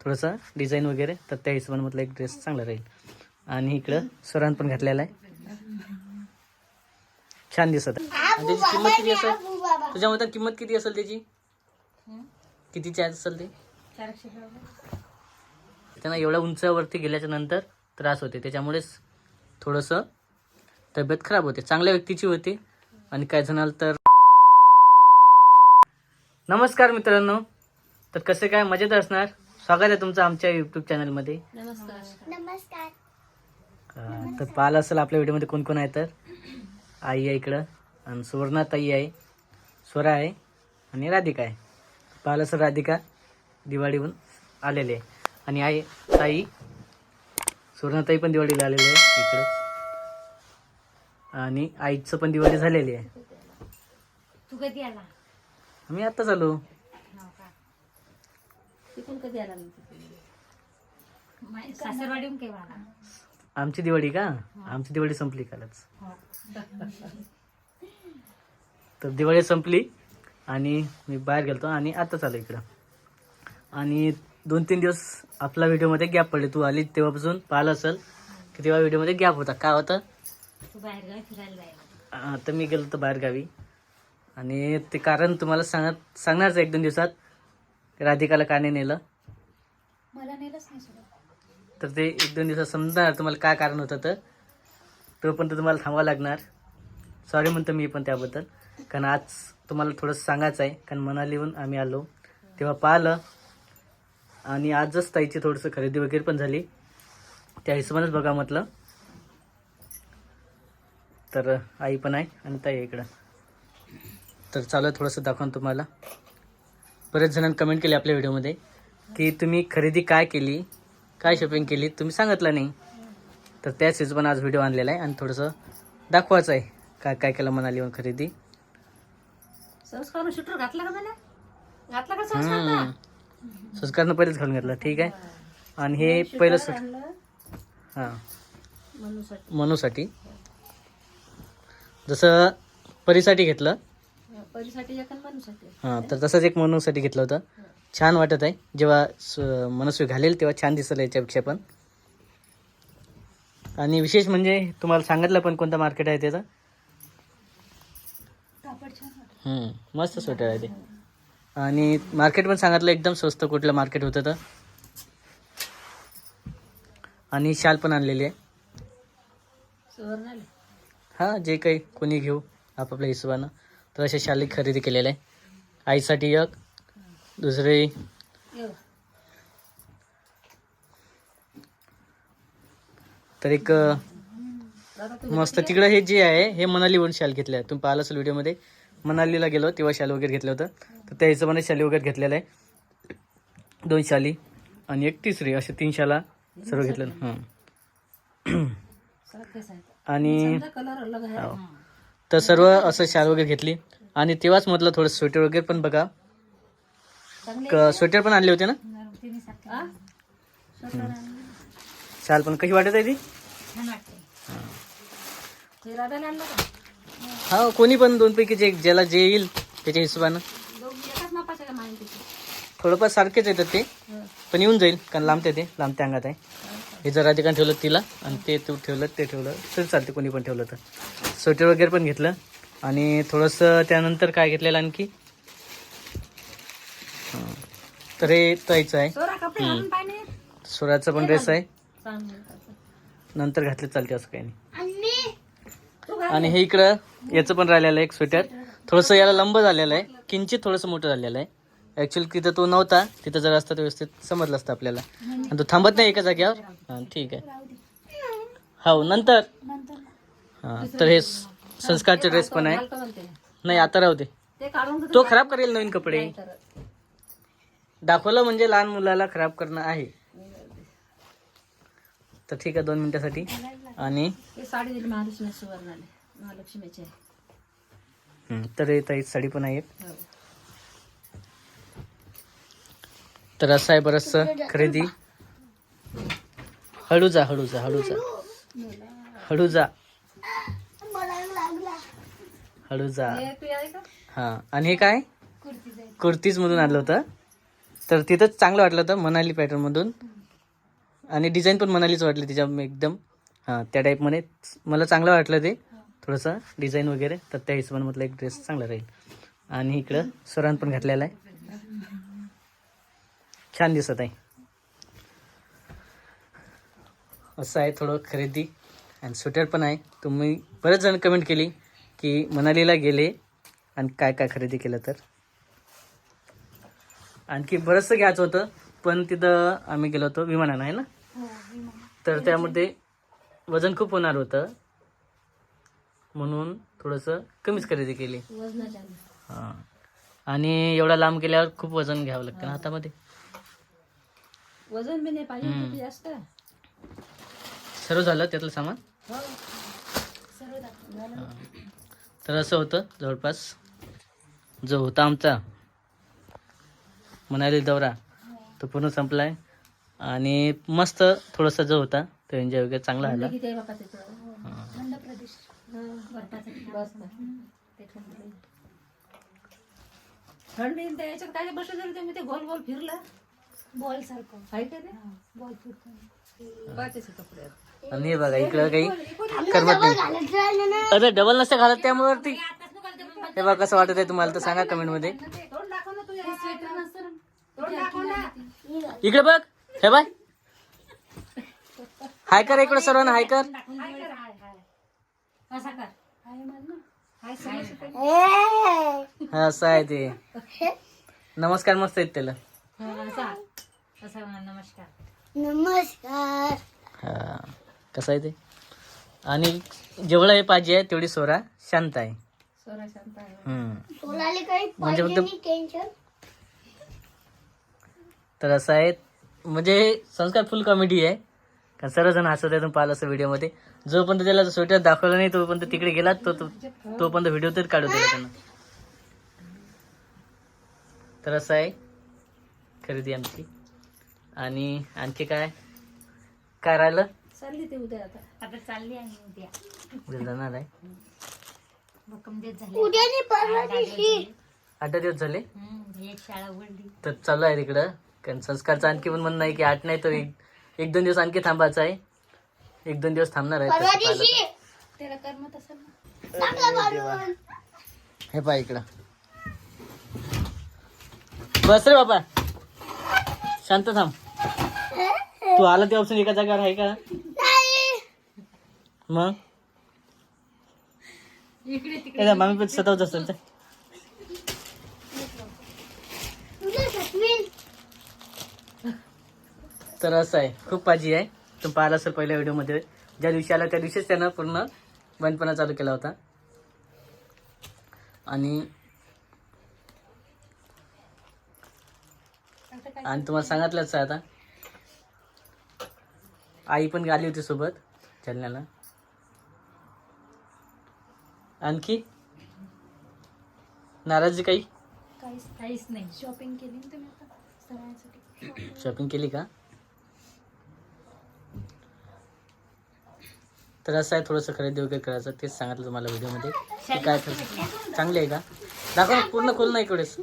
थोडंसं डिझाईन वगैरे तर त्या हिशोबाने म्हटलं एक ड्रेस चांगला राहील. आणि इकडं सरान पण घातलेला आहे. छान दिसत आहे. त्याची किंमत किती असेल? तुझ्या मतात किंमत किती असेल त्याची? किती चार्ज असेल ते? त्यांना एवढ्या उंचावरती गेल्याच्यानंतर त्रास होते. त्याच्यामुळेच थोडंसं तब्येत खराब होते. चांगल्या व्यक्तीची होती. आणि काय जणाल तर नमस्कार मित्रांनो. तर कसे काय? मजेत असणार? स्वागत आहे तुमचं आमच्या युट्यूब चॅनलमध्ये नमस्कार. अं, तर पाहिलं असेल आपल्या व्हिडिओमध्ये कोण कोण आहे तर? आई आहे इकडं आणि सुवर्णा ताई आहे स्वरा आहे आणि राधिका आहे. पाहिलं असेल राधिका दिवाळीहून आलेली आहे. आणि आई ताई सुवर्णाताई पण दिवाळीला आलेली आहे इकडं. आणि आईचं पण दिवाळी झालेली आहे. तू कधी आला? आम्ही आत्ताच आलो. तिथून कधी आला सासरवाडीहून केव्हा आला? आमची दिवाळी का? आमची दिवाळी संपली कालच. तर दिवाळी संपली आणि मी बाहेर गेलतो आणि आताच आलो इकडं. आणि दोन तीन दिवस आपला व्हिडिओमध्ये गॅप पडले. तू आली तेव्हापासून पाहिलं असेल की तेव्हा व्हिडिओमध्ये गॅप होता. काय होतं? तू बाहेर गावी फिरायला जायला. आता मी गेलो होतो बाहेरगावी. आणि ते कारण तुम्हाला सांगत सांगणारच एक दोन दिवसात. राधिकाला का नाही नेलं? मला नेलंच नाही तर ते एक दोन दिवसात समजणार तुम्हाला काय कारण होतं तर. तोपर्यंत तुम्हाला थांबावं लागणार. सॉरी म्हणतो मी पण त्याबद्दल. कारण आज तुम्हाला थोडंसं सांगायचं आहे. कारण मनालीहून आम्ही आलो. तेव्हा पाहिलं. आणि आजच ताईची थोडंसं खरेदी वगैरे पण झाली. त्या हिशोबानेच बघा म्हटलं. तर आई पण आहे आणि ताई इकडं. तर चालू थोडंसं दाखवून तुम्हाला. बरेच जणांनी कमेंट केली आपल्या व्हिडिओमध्ये की तुम्ही खरेदी काय केली काय शॉपिंग केली तुम्ही सांगितलं नाही. तर त्याच हिशोबाने आज व्हिडिओ आणलेला आहे आणि थोडंसं दाखवायचं आहे काय काय केलं म्हणाली मग खरेदी. संस्कार शूटर घातला का मला घातला का हम्म. संस्कारनं पहिलेच घालून घेतलं ठीक आहे. आणि हे पहिलं हां. मनूसाठी. जसं परीसाठी घेतलं परीसाठी एक आणि मनूसाठी हां तर तसंच एक मनूसाठी घेतलं होतं. छान वाटत आहे. जेव्हा स- मनस्वी घालेल तेव्हा छान दिसलं याच्यापेक्षा पण. आणि विशेष म्हणजे तुम्हाला सांगितलं पण कोणतं मार्केट आहे त्याचं. कापड छान वाटत. हम्म, मस्त स्वेटर आहे ते. आणि मार्केट पण सांगितलं एकदम स्वस्त कुठलं मार्केट होतं तर. आणि शाल पण आणलेली आहे. सुवर्ण आले. हां जे काही कोणी घेऊ आपापल्या हिशोबानं. तर अशा शाली खरेदी केलेल्या आहे आईसाठी एक दुसरी. तर एक मस्त तिकडं हे जे आहे हे मनालीवरून शाल घेतलं आहे तुम्ही पाहिलं असेल व्हिडिओमध्ये मनालीला गेलो तेव्हा शाल वगैरे घेतलं होतं. तर त्या हिशोबाने शाली वगैरे घेतलेलं आहे. दोन शाली आणि एक तिसरी असे तीन शाला सर्व घेतलेलं. हां. आणि हो. तर सर्व असं शाल वगैरे घेतली. आणि तेव्हाच म्हटलं थोडं स्वेटर वगैरे पण बघा. क- स्वेटर पण आणले होते ना? शाल पण कशी वाटत आहे ती? का? हा कोणी पण दोनपैकी जे ज्याला जे येईल त्याच्या हिशोबानं. थोडंफार सारखेच येतात ते. पण येऊन जाईल कारण लांबते ते लांबत्या अंगात आहे. हे जर अधिकांनी ठेवलं तिला आणि ते तू ठेवलं ते ठेवलं तरी चालते कोणी पण ठेवलं तर. स्वेटर वगैरे पण घेतलं. आणि थोडंसं त्यानंतर काय घेतलेलं आणखी. तर हे ताईचं आहे. सोराचा पण. ड्रेस आहे. नंतर घातले चालते असं काही नाही. आणि? हे इकडं याचं पण राहिलेलं आहे एक स्वेटर थोडंसं याला लंब झालेलं आहे. किंचित थोडंसं मोठं झालेलं आहे. ॲक्च्युली तिथं तो नव्हता. तिथं जर असता तर व्यवस्थित समजलं असतं आपल्याला. आणि तो थांबत नाही एका जागेवर. हां ठीक आहे. हो नंतर? हां तर हे संस्कारचे ड्रेस पण आहे. नाही आता राहू दे. ते खराब करेल नवीन कपडे. दाखवलं म्हणजे लहान मुलाला खराब करणं आहे. तर ठीक आहे दोन मिनिटासाठी. आणि? हे. हं, तर हे ताई साडी पण आहे एक. हो. तर असं आहे बरंचसं खरेदी. हळू जा हळू जा हळू जा हळू जा हळू जा हा. आणि हे काय? कुर्तीज मधून आणलं होतं. तर तिथंच चांगलं वाटलं होतं मनाली पॅटर्नमधून. आणि डिझाईन पण मनालीच वाटली तिच्या एकदम. हां त्या टाईपमध्ये. मला चांगलं वाटलं ते. थोडंसं डिझाईन वगैरे. तर त्या हिशोबाने म्हटलं एक ड्रेस चांगला राहील. आणि इकडं सरान पण घातलेला आहे. छान दिसत आहे. असं आहे थोडं खरेदी. आणि स्वेटर पण आहे. तुम्ही बरेच जण कमेंट केली की मनालीला गेले आणि काय काय खरेदी केलं तर. आणखी बरंचसं घ्यायचं होतं पण तिथं आम्ही गेलो होतो विमानानं आहे ना? तर त्यामध्ये वजन खूप होणार होतं. म्हणून थोडंसं कमीच खरेदी केली. हां. आणि एवढा लांब गेल्यावर खूप वजन घ्यावं लागतं ना हातामध्ये. वजन बी नाही पाहिजे. किती जास्त. सर्व झालं त्यातलं सामान? हो. सर्व दाखव. झालं. तर असं होतं जवळपास. जो होता आमचा. मनाली दौरा. तो पूर्ण संपला आहे आणि मस्त थोडासा जो होता तो एन्जॉय वगैरे चांगला झाला. थंड काय बसलं ते गोल गोल फिरलं. बॉल सारखं. आहे का ते बॉल कपडे. आणि हे बघा इकडं काही करमत नाही अरे डबल नसते घालत त्यामुळे ती हे बघा कसं वाटत आहे तुम्हाला तर सांगा कमेंटमध्ये इकडे बघ हे बाय हाय कर इकडे सर्वांना हाय कर असा कर हाय म्हण ना. हाय समज हा असं आहे ते. नमस्कार मस्त आहेत त्याला. नमस्कार. नमस्कार. हा. कसं आहे ते? आणि जेवढं हे पाहिजे आहे तेवढी सोरा शांत आहे. सोरा शांत आहे. हम्म. तुला काही म्हणजे फक्त- टेन्शन तर असं आहे म्हणजे संस्कार फुल कॉमेडी आहे. कारण सर्वजण हसत आहे पाहिलं असं व्हिडिओमध्ये. जोपर्यंत त्याला स्वेटर दाखवलं नाही तोपर्यंत तिकडे गेला तो तो- तोपर्यंत व्हिडिओ तरी काढू दिला त्यांना. तर असं आहे खरेदी आमची. आणि आणखी काय? काय राहिलं? चालली ते उद्या आता. आता चालली आहे उद्या. उद्या जाणार आहे. भक्कम देत झाले. उद्या नाही परवा दिवशी. आठ दिवस झाले? हम्म, एक शाळा उघडली. तर चालू आहे तिकडं. कारण संस्कारचं आणखी पण म्हणणं आहे की आठ नाही तर एक एक दोन दिवस आणखी थांबायचं आहे. एक दोन दिवस थांबणार आहे. परवा तसं पाहिलं दिवशी. त्याला करमत असेल ना चांगलं बनवून तर. हे पाय इकडं. बस रे बाबा. शांत थांब. तू आला तेव्हापासून एका जागेवर आहे का? नाही. मग? इकडे तिकडे. ए, मामी पण सतावत असेल तर तर असं आहे खूप पाजी आहे. तुम्ही पाहिलं असेल पहिल्या व्हिडिओमध्ये. ज्या दिवशी आला त्या दिवशीच त्यानं पूर्ण बंदपणा चालू केला होता. आणि आणि तुम्हाला सांगितलंच आहे आता. आई पण आली होती सोबत चलण्याला आणखी? नाराजी काही? काहीच काहीच नाही. शॉपिंग केली ना तुम्ही आता? सगळ्यांसाठी. शॉपिंग केली का? तर असं आहे थोडंसं खरेदी वगैरे करायचं तेच सांगितलं तुम्हाला व्हिडिओमध्ये. की काय खरेदी चांगली आहे का? दाखव ना, पूर्ण खोल नाही. इकडेच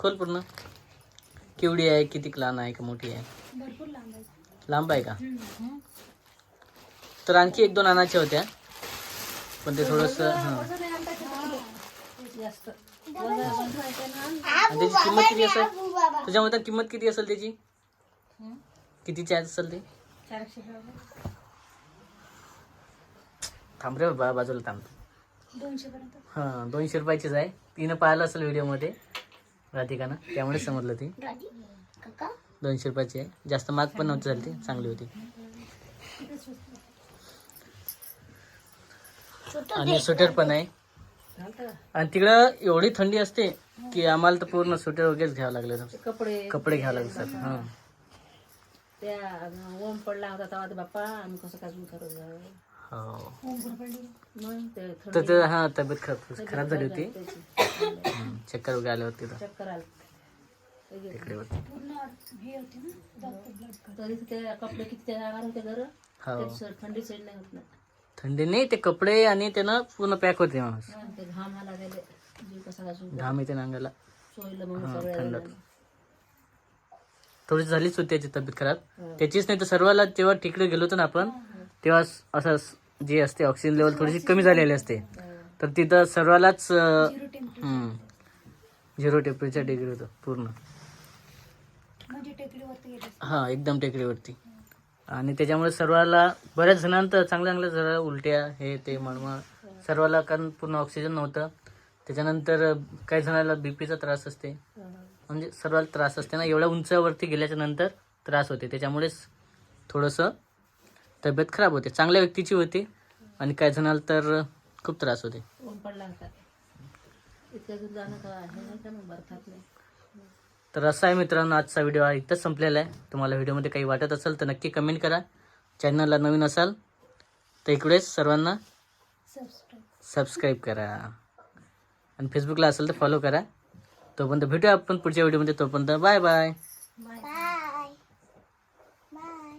खोल पूर्ण. केवढी आहे किती लहान आहे का मोठी आहे? भरपूर लांब आहे. लांब आहे का? तर आणखी एक दोन आणायच्या होत्या. पण ते थोडंसं हां. त्याची किंमत किती असेल? तुझ्या मतात किंमत किती असेल त्याची? कितीची आहे असेल ते? थांब रे बाबा बाजूला थांब. हां दोनशे रुपयाचीच आहे. तिनं पाहिलं असेल व्हिडिओमध्ये राधिकानं त्यामुळे समजलं ती. दोनशे रुपयाची आहे. जास्त मार्क पण नव्हती झाली ती. चांगली होती. आणि स्वेटर पण आहे? आणि तिकडं एवढी थंडी असते की आम्हाला तर पूर्ण स्वेटर वगैरेच घ्यावं लागलं कपडे. कपडे घ्यावं लागतात हां. त्या ओम पडला होता तेव्हा बाप्पा आम्ही कसं करत हो तर ते हां तब्येत खराब खराब झाली होती. चक्कर वगैरे आले होते चक्कर आलं. ते तिकडे तरी ते कपडे किती ते होते घर हो थंडी नाही होत ना थंडी नाही ते कपडे आणि त्यानं पूर्ण पॅक होते माणूस. ते घाम आला गेले जीव कसा घाम येते नांगाला सोयलं मग सगळ्या थंड. थोडी झालीच होती त्याची तब्येत खराब. त्याचीच नाही तर सर्वाला जेव्हा तिकडे गेलो होतो ना आपण तेव्हा असं जे असते ऑक्सिजन लेवल थोडीशी कमी झालेली असते. तर तिथं सर्वालाच झिरो टेम्परेचर डिग्री होतं पूर्ण. हा एकदम टेकडीवरती. आणि त्याच्यामुळे सर्वाला बऱ्याच जणांना चांगल्या चांगल्या जरा उलट्या हे ते मळमळ. सर्वाला कारण पूर्ण ऑक्सिजन नव्हतं. त्याच्यानंतर काही जणाला बीपीचा त्रास असते. म्हणजे सर्वाला त्रास असते ना एवढ्या उंचावरती गेल्याच्यानंतर त्रास होते. त्याच्यामुळेच थोडंसं तब्येत खराब होते. चांगल्या व्यक्तीची होती आणि काही जणाला तर खूप त्रास होते. तर असा आहे मित्रांनो आजचा व्हिडिओ हा इथंच संपलेला आहे. तुम्हाला व्हिडिओमध्ये काही वाटत असेल तर नक्की कमेंट करा. चॅनलला नवीन असाल तर इकडेच सर्वांना सबस्क्राईब सबस्क्राईब करा. आणि फेसबुकला असेल तर फॉलो करा. तोपर्यंत भेटूया आपण पुढच्या व्हिडिओमध्ये तोपर्यंत बाय बाय बाय